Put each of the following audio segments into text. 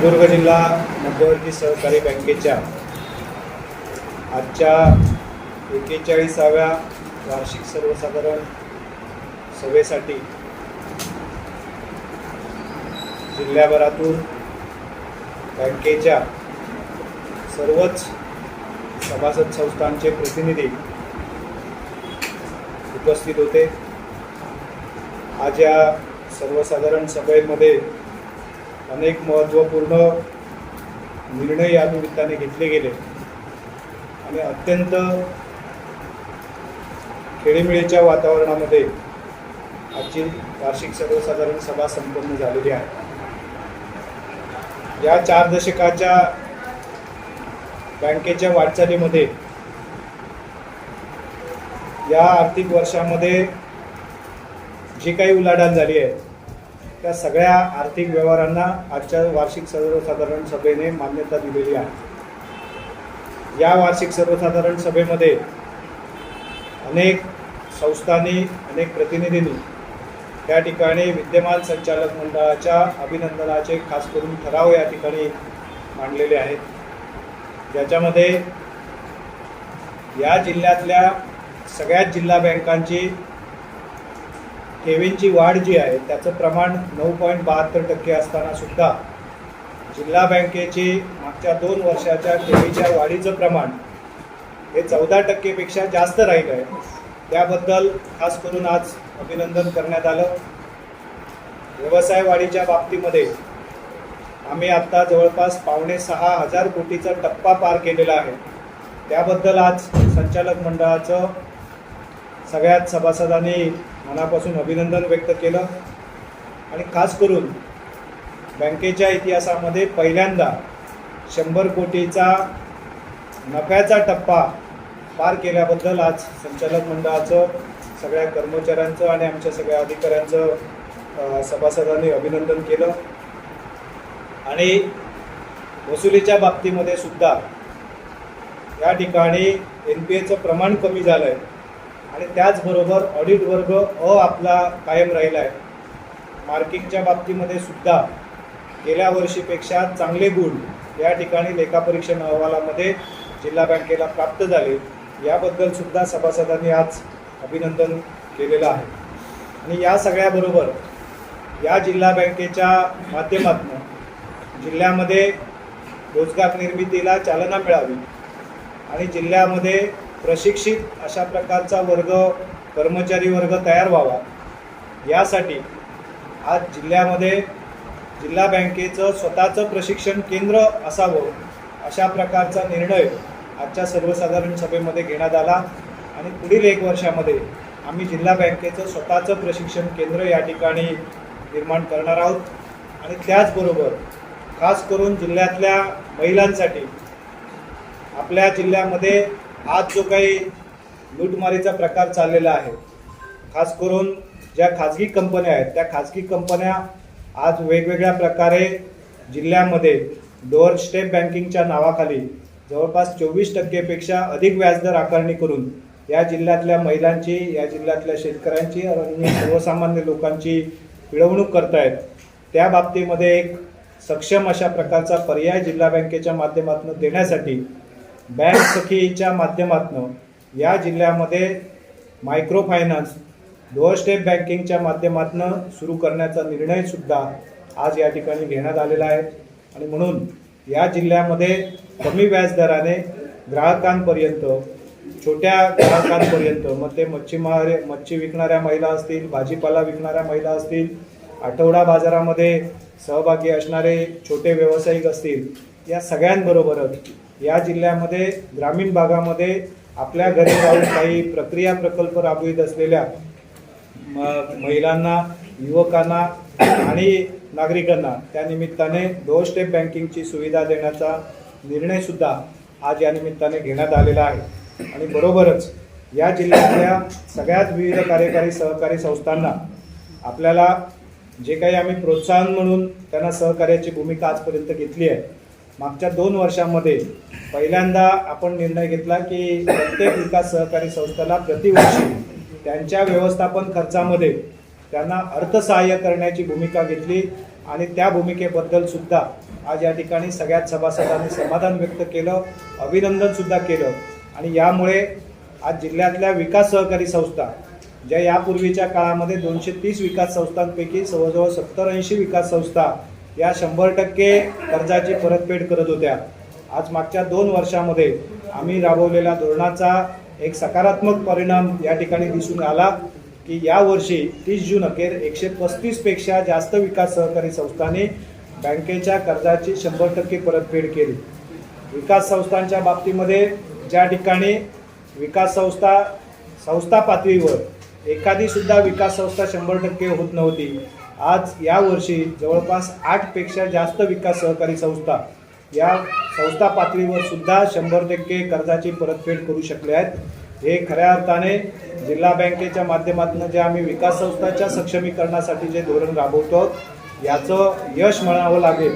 सिंधुदुर्ग जिल्हा मध्यवर्ती सहकारी बँकेच्या आजच्या एकेचाळीसाव्या वार्षिक सर्वसाधारण सभेसाठी जिल्ह्याभरातून बँकेच्या सर्वच सभासद संस्थांचे प्रतिनिधी उपस्थित होते. आज या सर्वसाधारण सभेमध्ये अनेक महत्त्वपूर्ण निर्णय या निमित्ताने घेतले गेले. आणि अत्यंत खेळीमेळीच्या वातावरणामध्ये आजची वार्षिक सर्वसाधारण सभा संपन्न झालेली आहे. या चार दशकाच्या बँकेच्या वाटचालीमध्ये या आर्थिक वर्षामध्ये जी काही उलाढाल झाली आहे त्या सगळ्या आर्थिक व्यवहारांना आजच्या वार्षिक सर्वसाधारण सभेने मान्यता दिलेली आहे. या वार्षिक सर्वसाधारण सभेमध्ये अनेक संस्थांनी अनेक प्रतिनिधींनी त्या ठिकाणी विद्यमान संचालक मंडळाच्या अभिनंदनाचे खास करून ठराव या ठिकाणी मांडलेले आहेत. ज्याच्यामध्ये या जिल्ह्यातल्या सगळ्याच जिल्हा बँकांची ठेवींची वाढ जी आहे त्याचं प्रमाण नऊ पॉईंट बहात्तर टक्के असताना सुद्धा जिल्हा बँकेची मागच्या दोन वर्षाच्या ठेवीच्या वाढीचं प्रमाण हे चौदा टक्केपेक्षा जास्त राहिलं आहे. त्याबद्दल खास करून आज अभिनंदन करण्यात आलं. व्यवसाय वाढीच्या बाबतीमध्ये आम्ही आत्ता जवळपास पावणे सहा हजार कोटीचा टप्पा पार केलेला आहे. त्याबद्दल आज संचालक मंडळाचं सगळ्यात सभासदांनी मनापासून अभिनंदन व्यक्त केलं. आणि खास करून बँकेच्या इतिहासामध्ये पहिल्यांदा शंभर कोटीचा नफ्याचा टप्पा पार केल्याबद्दल आज संचालक मंडळाचं सगळ्या कर्मचाऱ्यांचं आणि आमच्या सगळ्या अधिकाऱ्यांचं सभासदांनी अभिनंदन केलं. आणि वसुलीच्या बाबतीमध्ये सुद्धा या ठिकाणी एन पी एचं प्रमाण कमी झालं आहे आणि त्याचबरोबर ऑडिट वर्ग अ आपला कायम राहिला आहे मार्किंगच्या बाबतीमध्ये सुद्धा गेल्या वर्षीपेक्षा चांगले गुण या ठिकाणी लेखापरीक्षण अहवालामध्ये जिल्हा बँकेला प्राप्त झाले. याबद्दल सुद्धा सभासदांनी आज अभिनंदन केलेलं आहे. आणि या सगळ्याबरोबर या जिल्हा बँकेच्या माध्यमातून जिल्ह्यामध्ये रोजगार निर्मितीला चालना मिळावी आणि जिल्ह्यामध्ये प्रशिक्षित अशा प्रकारचा वर्ग कर्मचारी वर्ग तयार व्हावा. यासाठी आज जिल्ह्यामध्ये जिल्हा बँकेचं स्वतःचं प्रशिक्षण केंद्र असावं अशा प्रकारचा निर्णय आजच्या सर्वसाधारण सभेमध्ये घेण्यात आला. आणि पुढील एक वर्षामध्ये आम्ही जिल्हा बँकेचं स्वतःचं प्रशिक्षण केंद्र या ठिकाणी निर्माण करणार आहोत. आणि त्याचबरोबर खास करून जिल्ह्यातल्या महिलांसाठी आपल्या जिल्ह्यामध्ये आज जो काही लूटमारीचा प्रकार चाललेला आहे खास करून ज्या खाजगी कंपन्या आहेत त्या खाजगी कंपन्या आज वेगवेगळ्या प्रकारे जिल्ह्यामध्ये डोअर स्टेप बँकिंगच्या नावाखाली जवळपास चोवीस टक्केपेक्षा अधिक व्याजदर आकारणी करून या जिल्ह्यातल्या महिलांची या जिल्ह्यातल्या शेतकऱ्यांची आणि सर्वसामान्य लोकांची पिळवणूक करतायत. त्या बाबतीमध्ये एक सक्षम अशा प्रकारचा पर्याय जिल्हा बँकेच्या माध्यमातून देण्यासाठी बँक सखीच्या माध्यमातून या जिल्ह्यामध्ये मायक्रो फायनान्स डोअर स्टेप बँकिंगच्या माध्यमातून सुरू करण्याचा निर्णयसुद्धा आज या ठिकाणी घेण्यात आलेला आहे. आणि म्हणून या जिल्ह्यामध्ये कमी व्याजदराने ग्राहकांपर्यंत छोट्या ग्राहकांपर्यंत मग ते मच्छीमार मच्छी विकणाऱ्या महिला असतील भाजीपाला विकणाऱ्या महिला असतील आठवडा बाजारामध्ये सहभागी असणारे छोटे व्यावसायिक असतील या सगळ्यांबरोबरच या जिल्ह्यामध्ये ग्रामीण भागामध्ये आपल्या घरी राहून काही प्रक्रिया प्रकल्प राबवित असलेल्या म- महिलांना युवकांना आणि नागरिकांना त्यानिमित्ताने डोअर स्टेप बँकिंगची सुविधा देण्याचा निर्णयसुद्धा आज या निमित्ताने घेण्यात आलेला आहे. आणि बरोबरच या जिल्ह्यातल्या सगळ्यात विविध कार्यकारी सहकारी संस्थांना आपल्याला जे काही आम्ही प्रोत्साहन म्हणून त्यांना सहकार्याची भूमिका आजपर्यंत घेतली आहे मागच्या दोन वर्षामध्ये पहिल्यांदा आपण निर्णय घेतला की प्रत्येक विकास सहकारी संस्थेला प्रतिवर्षी त्यांच्या व्यवस्थापन खर्चामध्ये त्यांना अर्थसहाय्य करण्याची भूमिका घेतली आणि त्या भूमिकेबद्दल सुद्धा आज या ठिकाणी सगळ्याच सभासदांनी समाधान व्यक्त केलं अभिनंदनसुद्धा केलं. आणि यामुळे आज जिल्ह्यातल्या विकास सहकारी संस्था ज्या यापूर्वीच्या काळामध्ये दोनशे तीस विकास संस्थांपैकी जवळजवळ सत्तर ऐंशी विकास संस्था या शंभर टक्के कर्जाची परतफेड करत होत्या. आज मागच्या दोन वर्षामध्ये आम्ही राबवलेल्या धोरणाचा एक सकारात्मक परिणाम या ठिकाणी दिसून आला की यावर्षी तीस जून अखेर एकशे पस्तीसपेक्षा जास्त विकास सहकारी संस्थांनी बँकेच्या कर्जाची शंभर टक्के परतफेड केली. विकास संस्थांच्या बाबतीमध्ये ज्या ठिकाणी विकास संस्था संस्था पातळीवर एखादी सुद्धा विकास संस्था शंभर टक्के होत नव्हती आज यावर्षी जवळपास आठपेक्षा जास्त विकास सहकारी संस्था या संस्था पातळीवर सुद्धा शंभर टक्के कर्जाची परतफेड करू शकले आहेत. हे खऱ्या अर्थाने जिल्हा बँकेच्या माध्यमातून जे आम्ही विकास संस्थाच्या सक्षमीकरणासाठी जे धोरण राबवतो याचं यश म्हणावं लागेल.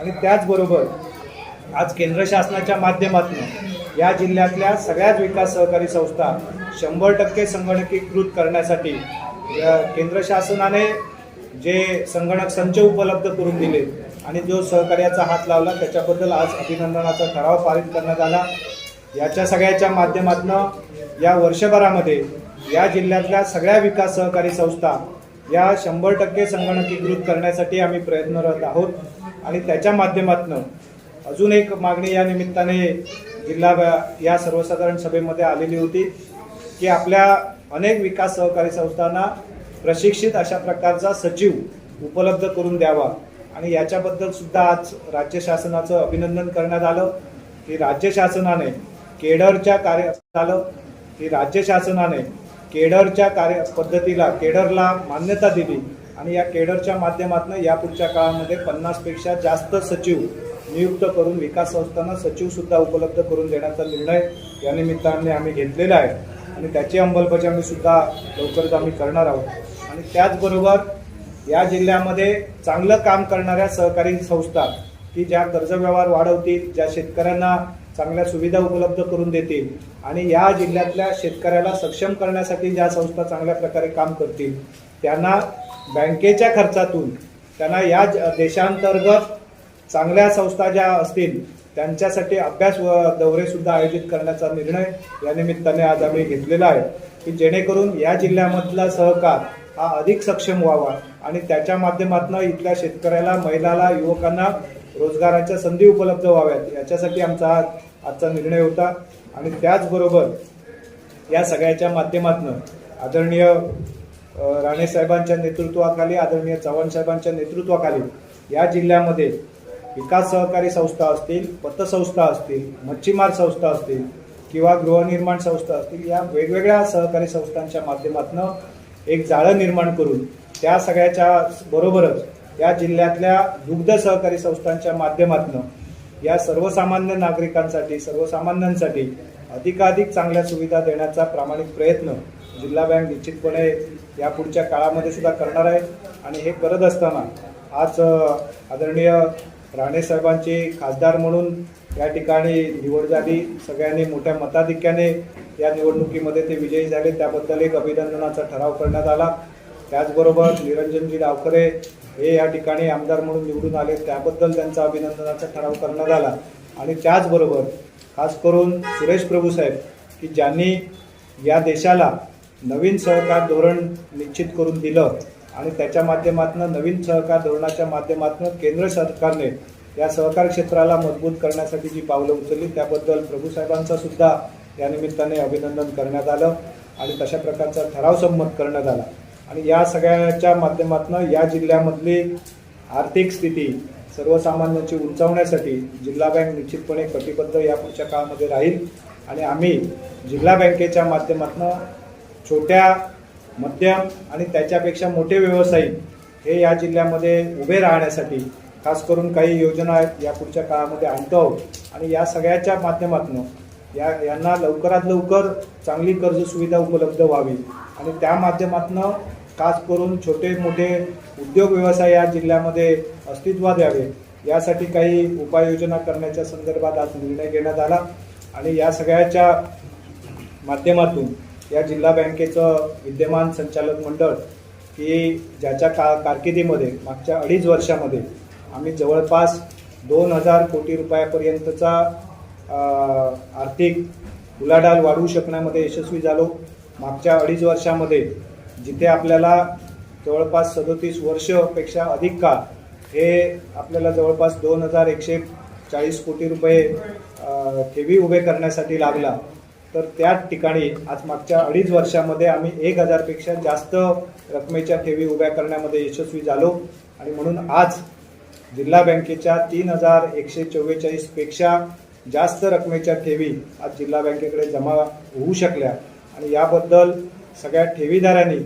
आणि त्याचबरोबर आज केंद्र शासनाच्या माध्यमातून या जिल्ह्यातल्या सगळ्याच विकास सहकारी संस्था शंभर टक्के संगणकीकृत करण्यासाठी या केंद्र शासनाने जे संगणक संच उपलब्ध करून दिले आणि जो सहकार्याचा हात लावला त्याच्याबद्दल आज अभिनंदनाचा ठराव पारित करण्यात आला. याच्या सगळ्याच्या माध्यमातून या वर्षभरामध्ये या जिल्ह्यातल्या सगळ्या विकास सहकारी संस्था या शंभर टक्के संगणकीकृत करण्यासाठी आम्ही प्रयत्नरत आहोत. आणि त्याच्या माध्यमातून अजून एक मागणी या निमित्ताने जिल्हा या सर्वसाधारण सभेमध्ये आलेली होती की आपल्या अनेक विकास सहकारी संस्थांना प्रशिक्षित अशा प्रकारचा सचिव उपलब्ध करून द्यावा. आणि याच्याबद्दल सुद्धा आज राज्य शासनाचं अभिनंदन करण्यात आलं. की राज्य शासनाने केडरच्या कार्य झालं. की राज्य शासनाने केडरच्या कार्य पद्धतीला केडरला मान्यता दिली. आणि या केडरच्या माध्यमातून यापुढच्या काळामध्ये पन्नासपेक्षा जास्त सचिव नियुक्त करून विकास संस्थांना सचिवसुद्धा उपलब्ध करून देण्याचा निर्णय या निमित्ताने आम्ही घेतलेला आहे. आणि त्याची अंमलबजावणी सुद्धा लवकरच आम्ही करणार आहोत. आणि त्याचबरोबर या जिल्ह्यामध्ये चांगलं काम करणाऱ्या सहकारी संस्था की ज्या कर्जव्यवहार वाढवतील ज्या शेतकऱ्यांना चांगल्या सुविधा उपलब्ध करून देतील आणि या जिल्ह्यातल्या शेतकऱ्याला सक्षम करण्यासाठी ज्या संस्था चांगल्या प्रकारे काम करतील त्यांना बँकेच्या खर्चातून त्यांना या ज- देशांतर्गत चांगल्या संस्था ज्या असतील त्यांच्यासाठी अभ्यास व दौरे सुद्धा आयोजित करण्याचा निर्णय या निमित्ताने आज आम्ही घेतलेला आहे. की जेणेकरून या जिल्ह्यामधला सहकार हा अधिक सक्षम व्हावा आणि त्याच्या माध्यमातून इथल्या शेतकऱ्याला महिलाला युवकांना रोजगाराच्या संधी उपलब्ध व्हाव्यात याच्यासाठी आमचा हा आजचा निर्णय होता. आणि त्याचबरोबर या सगळ्याच्या माध्यमातून आदरणीय राणेसाहेबांच्या नेतृत्वाखाली आदरणीय चव्हाण साहेबांच्या नेतृत्वाखाली या जिल्ह्यामध्ये विकास सहकारी संस्था असतील पतसंस्था असतील मच्छीमार संस्था असतील किंवा गृहनिर्माण संस्था असतील या वेगवेगळ्या सहकारी संस्थांच्या माध्यमातून एक जाळं निर्माण करून त्या सगळ्याच्या बरोबरच या जिल्ह्यातल्या दुग्ध सहकारी संस्थांच्या माध्यमातून या सर्वसामान्य नागरिकांसाठी सर्वसामान्यांसाठी अधिकाधिक चांगल्या सुविधा देण्याचा प्रामाणिक प्रयत्न जिल्हा बँक निश्चितपणे या पुढच्या काळामध्ये सुद्धा करणार आहे. आणि हे करत असताना आज आदरणीय राणेसाहेबांची खासदार म्हणून या ठिकाणी निवड झाली. सगळ्यांनी मोठ्या मताधिक्याने या निवडणुकीमध्ये ते विजयी झाले. त्याबद्दल एक अभिनंदनाचा ठराव करण्यात आला. त्याचबरोबर निरंजनजी डावखरे हे या ठिकाणी आमदार म्हणून निवडून आले. त्याबद्दल त्यांचा अभिनंदनाचा ठराव करण्यात आला. आणि त्याचबरोबर खास करून सुरेश प्रभू साहेब की ज्यांनी या देशाला नवीन सहकार धोरण निश्चित करून दिलं आणि त्याच्या माध्यमातून नवीन सहकार धोरणाच्या माध्यमातून केंद्र सरकारने या सहकार क्षेत्राला मजबूत करण्यासाठी जी पावलं उचलली त्याबद्दल प्रभूसाहेबांचा सुद्धा या निमित्ताने अभिनंदन करण्यात आलं आणि तशा प्रकारचा ठराव संमत करण्यात आला. आणि या सगळ्याच्या माध्यमातून या जिल्ह्यामधली आर्थिक स्थिती सर्वसामान्यांची उंचावण्यासाठी जिल्हा बँक निश्चितपणे कटिबद्ध या पुढच्या काळामध्ये राहील. आणि आम्ही जिल्हा बँकेच्या माध्यमातून छोट्या मध्यम आणि त्याच्यापेक्षा मोठे व्यावसायिक हे या जिल्ह्यामध्ये उभे राहण्यासाठी खास करून काही योजना आहेत या पुढच्या काळामध्ये आणतो आहोत. आणि या सगळ्याच्या माध्यमातून या यांना लवकरात लवकर चांगली कर्ज सुविधा उपलब्ध व्हावी. आणि त्या माध्यमातून खास करून छोटे मोठे उद्योग व्यवसाय या जिल्ह्यामध्ये अस्तित्वात यावे. यासाठी काही उपाययोजना करण्याच्या संदर्भात आज निर्णय घेण्यात आला. आणि या सगळ्याच्या माध्यमातून या जिल्हा बँकेचं विद्यमान संचालक मंडळ की ज्याच्या का कारकिर्दीमध्ये मागच्या अडीच वर्षामध्ये आम्ही जवळपास दोन हजार कोटी रुपयापर्यंतचा आर्थिक उलाढाल वाढवू शकण्यामध्ये यशस्वी झालो. मागच्या अडीच वर्षामध्ये जिथे आपल्याला जवळपास सदोतीस वर्षपेक्षा अधिक काळ हे आपल्याला जवळपास दोन हजार एकशे चाळीस कोटी रुपये ठेवी उभे करण्यासाठी लागला. तर त्याच ठिकाणी आज मागच्या अडीच वर्षामध्ये आम्ही एक हजारपेक्षा जास्त रकमेच्या ठेवी उभ्या करण्यामध्ये यशस्वी झालो. आणि म्हणून आज जिल्हा बँकेच्या तीन हजार एकशे चव्वेचाळीसपेक्षा जास्त रकमेच्या ठेवी आज जिल्हा बँकेकडे जमा होऊ शकल्या. आणि याबद्दल सगळ्या ठेवीदारांनी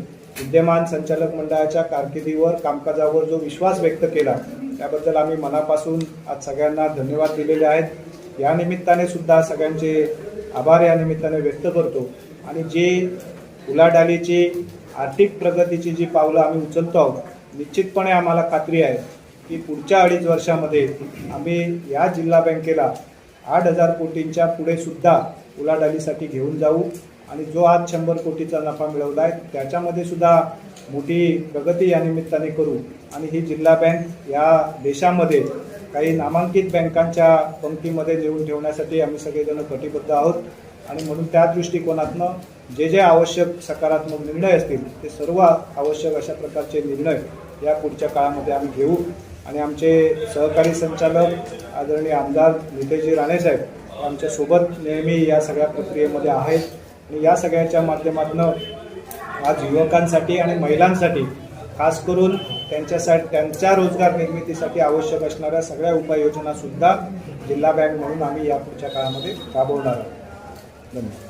विद्यमान संचालक मंडळाच्या कारकिर्दीवर कामकाजावर जो विश्वास व्यक्त केला त्याबद्दल आम्ही मनापासून आज सगळ्यांना धन्यवाद दिलेले आहेत. या निमित्ताने सुद्धा सगळ्यांचे आभार या निमित्ताने व्यक्त करतो. आणि जे उलाढालीची आर्थिक प्रगतीची जी पावलं आम्ही उचलतो आहोत निश्चितपणे आम्हाला खात्री आहे की पुढच्या अडीच वर्षामध्ये आम्ही या जिल्हा बँकेला आठ हजार कोटींच्या पुढे सुद्धा उलाढालीसाठी घेऊन जाऊ. आणि जो आज शंभर कोटीचा नफा मिळवला आहे त्याच्यामध्ये सुद्धा मोठी प्रगती या निमित्ताने करू. आणि ही जिल्हा बँक या देशामध्ये काही नामांकित बँकांच्या पंक्तीमध्ये नेऊन ठेवण्यासाठी आम्ही सगळेजण कटिबद्ध आहोत. आणि म्हणून त्या दृष्टिकोनातनं जे जे आवश्यक सकारात्मक निर्णय असतील ते सर्व आवश्यक अशा प्रकारचे निर्णय या पुढच्या काळामध्ये आम्ही घेऊ. आणि आमचे सहकारी संचालक आदरणीय आमदार नितेशजी राणेसाहेब आमच्यासोबत आमच्यासोबत नेहमी या सगळ्या प्रक्रियेमध्ये आहेत. आणि या सगळ्याच्या माध्यमातून आज युवकांसाठी आणि महिलांसाठी खास करून त्यांच्यासाठी त्यांच्या रोजगार निर्मितीसाठी आवश्यक असणाऱ्या सगळ्या उपाययोजनासुद्धा जिल्हा बँक म्हणून आम्ही या पुढच्या काळामध्ये राबवणार आहोत. धन्यवाद.